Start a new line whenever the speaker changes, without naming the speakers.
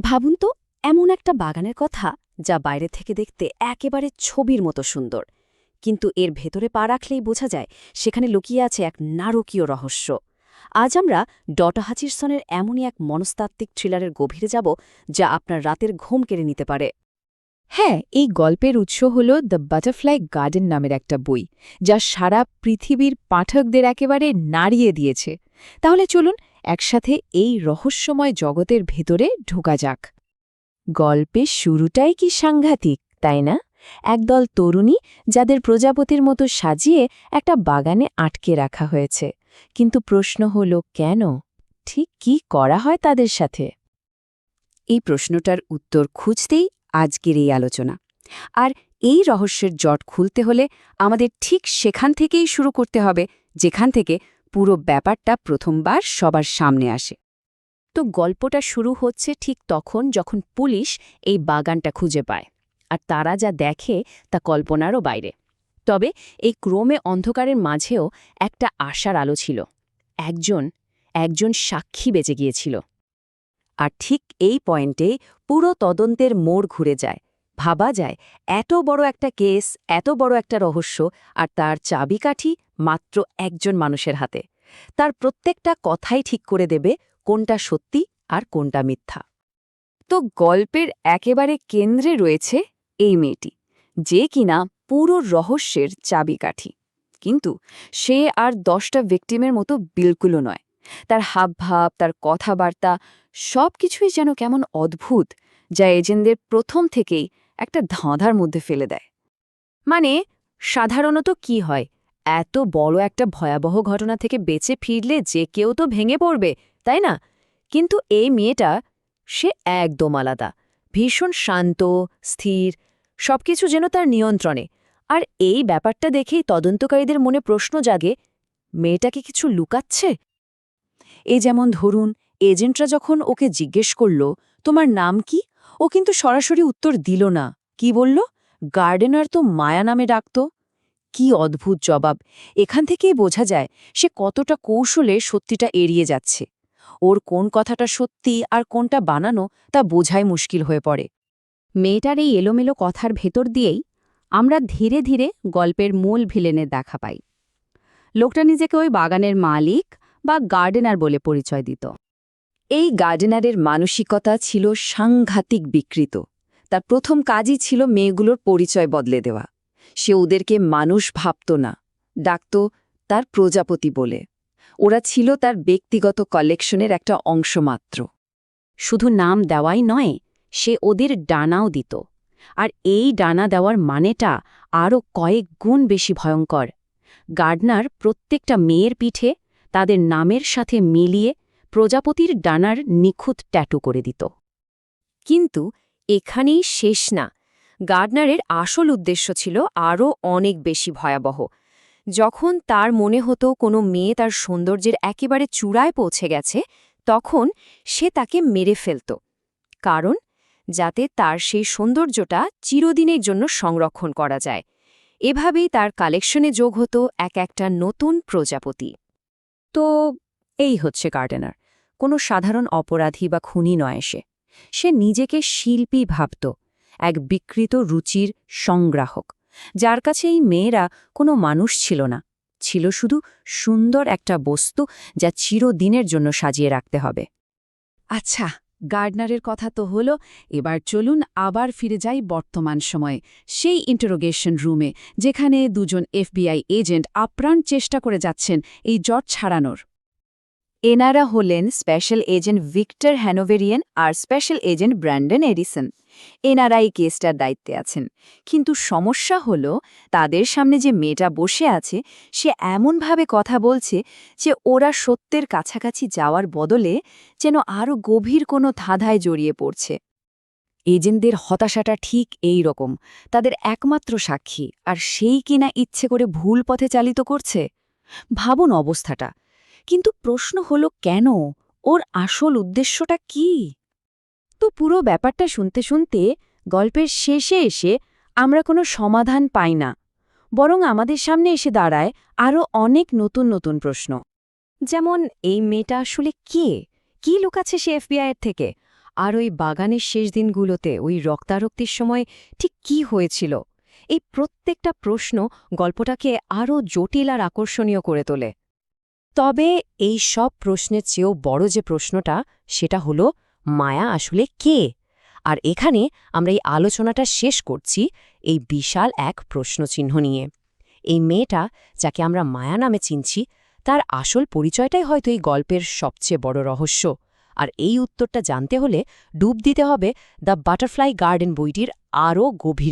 ভাবুন তো, এমন একটা বাগানের কথা যা বাইরে থেকে দেখতে একেবারে ছবির মতো সুন্দর। কিন্তু এর ভেতরে পা রাখলেই বোঝা যায় সেখানে লুকিয়ে আছে এক নারকীয় রহস্য। আজ আমরা ডটা হাচিরসনের এমনই এক মনস্তাত্ত্বিক থ্রিলারের গভীরে যাব যা আপনার রাতের ঘুম কেড়ে নিতে পারে।
হ্যাঁ এই গল্পের উৎস হল দ্য বাটারফ্লাই গার্ডেন নামের একটা বই, যা সারা পৃথিবীর পাঠকদের একেবারে নাড়িয়ে দিয়েছে। তাহলে চলুন একসাথে এই রহস্যময় জগতের ভেতরে ঢোকা যাক। গল্পের শুরুটাই কি সাংঘাতিক, তাই না? একদল তরুণী যাদের প্রজাপতির মতো সাজিয়ে একটা বাগানে আটকে রাখা হয়েছে। কিন্তু প্রশ্ন হল, কেন? ঠিক কি করা হয় তাদের সাথে?
এই প্রশ্নটার উত্তর খুঁজতেই আজকের এই আলোচনা। আর এই রহস্যের জট খুলতে হলে আমাদের ঠিক সেখান থেকেই শুরু করতে হবে, যেখান থেকে পুরো ব্যাপারটা প্রথমবার সবার সামনে আসে। তো গল্পটা শুরু হচ্ছে ঠিক তখন যখন পুলিশ এই বাগানটা খুঁজে পায়, আর তারা যা দেখে তা কল্পনারও বাইরে। তবে এই ক্রমে অন্ধকারের মাঝেও একটা আশার আলো ছিল। একজন একজন সাক্ষী বেঁচে গিয়েছিল। আর ঠিক এই পয়েন্টে পুরো তদন্তের মোড় ঘুরে যায়। ভাবা যায়, এত বড় একটা কেস, এত বড় একটা রহস্য, আর তার চাবিকাঠি মাত্র একজন মানুষের হাতে। তার প্রত্যেকটা কথাই ঠিক করে দেবে কোনটা সত্যি আর কোনটা মিথ্যা। তো গল্পের একেবারে কেন্দ্রে রয়েছে এই মেয়েটি, যে কিনা পুরো রহস্যের চাবিকাঠি। কিন্তু সে আর দশটা ভিকটিমের মতো বিলকুলও নয়। তার হাবভাব, তার কথাবার্তা সব কিছুই যেন কেমন অদ্ভুত যা এজেন্টদের প্রথম থেকেই একটা ধাঁধার মধ্যে ফেলে দেয়। মানে সাধারণত কি হয়? এত বড় একটা ভয়াবহ ঘটনা থেকে বেঁচে ফিরলে যে কেউ তো ভেঙে পড়বে, তাই না? কিন্তু এই মেয়েটা, সে একদম আলাদা। ভীষণ শান্ত, স্থির, সবকিছু যেন তার নিয়ন্ত্রণে। আর এই ব্যাপারটা দেখেই তদন্তকারীদের মনে প্রশ্ন জাগে, মেয়েটাকে কিছু লুকাচ্ছে? এই যেমন ধরুন, এজেন্টরা যখন ওকে জিজ্ঞেস করল, তোমার নাম কি? ও কিন্তু সরাসরি উত্তর দিল না। কি বলল? গার্ডেনার তো মায়া নামে ডাকত। কি অদ্ভুত জবাব। এখান থেকেই বোঝা যায় সে কতটা কৌশলে সত্যিটা এড়িয়ে যাচ্ছে। ওর কোন কথাটা সত্যি আর কোনটা বানানো তা বোঝাই মুশকিল হয়ে পড়ে। মেয়েটার এই এলোমেলো কথার ভেতর দিয়েই আমরা ধীরে ধীরে গল্পের মূল ভিলেনের দেখা পাই। লোকটা নিজেকে ওই বাগানের মালিক বা গার্ডেনার বলে পরিচয় দিত। এই গার্ডেনারের মানসিকতা ছিল সাংঘাতিক বিকৃত। তার প্রথম কাজই ছিল মেয়েগুলোর পরিচয় বদলে দেওয়া। সে ওদেরকে মানুষ ভাবত না, ডাকত তার প্রজাপতি বলে। ওরা ছিল তার ব্যক্তিগত কালেকশনের একটা অংশ মাত্র শুধু নাম দেওয়াই নয়, সে ওদের ডানাও দিত। আর এই ডানা দেওয়ার মানেটা আরও কয়েক গুণ বেশি ভয়ঙ্কর। গার্ডনার প্রত্যেকটা মেয়ের পিঠে তাদের নামের সাথে মিলিয়ে প্রজাপতির ডানার নিখুঁত ট্যাটু করে দিত। কিন্তু এখানেই শেষ না গার্ডনারের আসল উদ্দেশ্য ছিল আরও অনেক বেশি ভয়াবহ। যখন তার মনে হতো কোনো মেয়ে তার সৌন্দর্যের একেবারে চূড়ায় পৌঁছে গেছে, তখন সে তাকে মেরে ফেলত। কারণ, যাতে তার সেই সৌন্দর্যটা চিরদিনের জন্য সংরক্ষণ করা যায়। এভাবেই তার কালেকশনে যোগ হতো এক একটা নতুন প্রজাপতি। তো, এই হচ্ছে গার্ডেনার। কোনো সাধারণ অপরাধী বা খুনি নয় সে। সে নিজেকে শিল্পী ভাবত। এক বিকৃত রুচির সংগ্রাহক। যার কাছে এই মেয়েরা কোনো মানুষ ছিল না। ছিল শুধু সুন্দর একটা বস্তু যা চিরদিনের জন্য সাজিয়ে রাখতে হবে।
আচ্ছা গার্ডনারের কথা তো হলো, এবার চলুন আবার ফিরে যাই বর্তমান সময়ে, সেই ইন্টারোগেশন রুমে যেখানে দুজন এফবিআই এজেন্ট আপ্রাণ চেষ্টা করে যাচ্ছেন এই জট ছাড়ানোর।
এনারা হলেন স্পেশাল এজেন্ট ভিক্টর হ্যানোভেরিয়ান আর স্পেশাল এজেন্ট ব্র্যান্ডন এডিসন। এনারা এই কেসটার দায়িত্বে আছেন। কিন্তু সমস্যা হল, তাদের সামনে যে মেয়েটা বসে আছে, সে এমনভাবে কথা বলছে যে ওরা সত্যের কাছাকাছি যাওয়ার বদলে যেন আরও গভীর কোনো ধাঁধায় জড়িয়ে পড়ছে। এজেন্টদের হতাশাটা ঠিক এই রকম। তাদের একমাত্র সাক্ষী, আর সেই কিনা ইচ্ছে করে ভুল পথে চালিত করছে? ভাবুন অবস্থাটা। কিন্তু প্রশ্ন হলো কেন? ওর আসল উদ্দেশ্যটা কি? তো পুরো ব্যাপারটা শুনতে শুনতে গল্পের শেষে এসে আমরা কোনো সমাধান পাই না। বরং আমাদের সামনে এসে দাঁড়ায় আরও অনেক নতুন নতুন প্রশ্ন। যেমন, এই মেয়েটা আসলে কে? কি লুকাচ্ছে সে এফবিআইয়ের থেকে? আর ওই বাগানের শেষ দিনগুলোতে ওই রক্তারক্তির সময় ঠিক কি হয়েছিল? এই প্রত্যেকটা প্রশ্ন গল্পটাকে আরও জটিল আর আকর্ষণীয় করে তোলে। তবে এই সব প্রশ্নের চেয়েও বড় যে প্রশ্নটা, সেটা হলো, মায়া আসলে কে? আর এখানে আমরা এই আলোচনাটা শেষ করছি এই বিশাল এক প্রশ্নচিহ্ন নিয়ে। এই মেয়েটা যাকে আমরা মায়া নামে চিনছি, তার আসল পরিচয়টাই হয়তো এই গল্পের সবচেয়ে বড় রহস্য। আর এই উত্তরটা জানতে হলে ডুব দিতে হবে দ্য বাটারফ্লাই গার্ডেন বইটির আরও গভীরে।